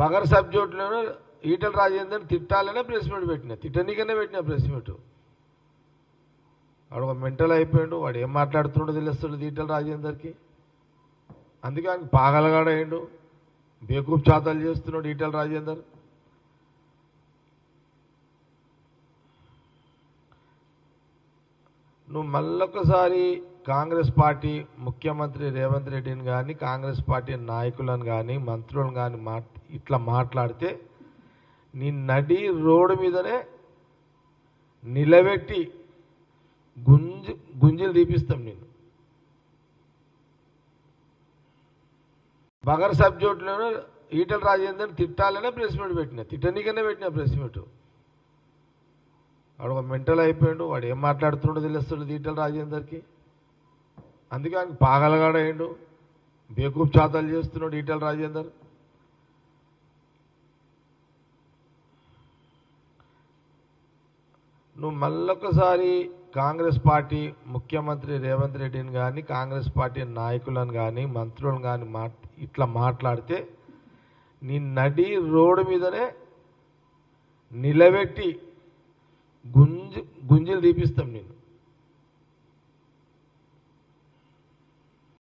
Bugger సబ్జెక్టులోనే ఈటల రాజేందర్ తిట్టాలనే press meet పెట్టిన తిట్టనీకనే పెట్టిన ప్రెస్ మీట్ వాడు ఒక మెంటల్ అయిపోయాడు వాడు ఏం మాట్లాడుతున్నాడో తెలుస్తుంది ఈటల రాజేందర్కి. అందుకే ఆయన పాగలగాడయ్యాడు బేకూప్ చాతాలు చేస్తున్నాడు ఈటల రాజేందర్. నువ్వు మళ్ళొకసారి కాంగ్రెస్ పార్టీ ముఖ్యమంత్రి రేవంత్ రెడ్డిని కానీ కాంగ్రెస్ పార్టీ నాయకులను కానీ మంత్రులను కానీ మాట్ ఇట్లా మాట్లాడితే నీ నడి రోడ్డు మీదనే నిలబెట్టి గుంజి గుంజలు తీపిస్తాం నేను బగర్ సబ్జెక్టులోనే ఈటల రాజేందర్ని తిట్టాలనే ప్రెస్ మీట్ పెట్టిన తిట్టనీకనే పెట్టిన ప్రెస్ మీట్. వాడు ఒక మెంటల్ అయిపోయాడు వాడు ఏం మాట్లాడుతున్నాడో తెలుస్తుంది ఈటల రాజేందర్కి. అందుకే ఆయనకు పాగలగాడయ్యాడు. బేకూప్ చాతాలు చేస్తున్నాడు ఈటల రాజేందర్. నువ్వు మళ్ళొకసారి కాంగ్రెస్ పార్టీ ముఖ్యమంత్రి రేవంత్ రెడ్డిని కానీ కాంగ్రెస్ పార్టీ నాయకులను కానీ మంత్రులను కానీ మాట్ ఇట్లా మాట్లాడితే నీ నడి రోడ్డు మీదనే నిలబెట్టి గుంజి గుంజలు తీపిస్తాం నేను.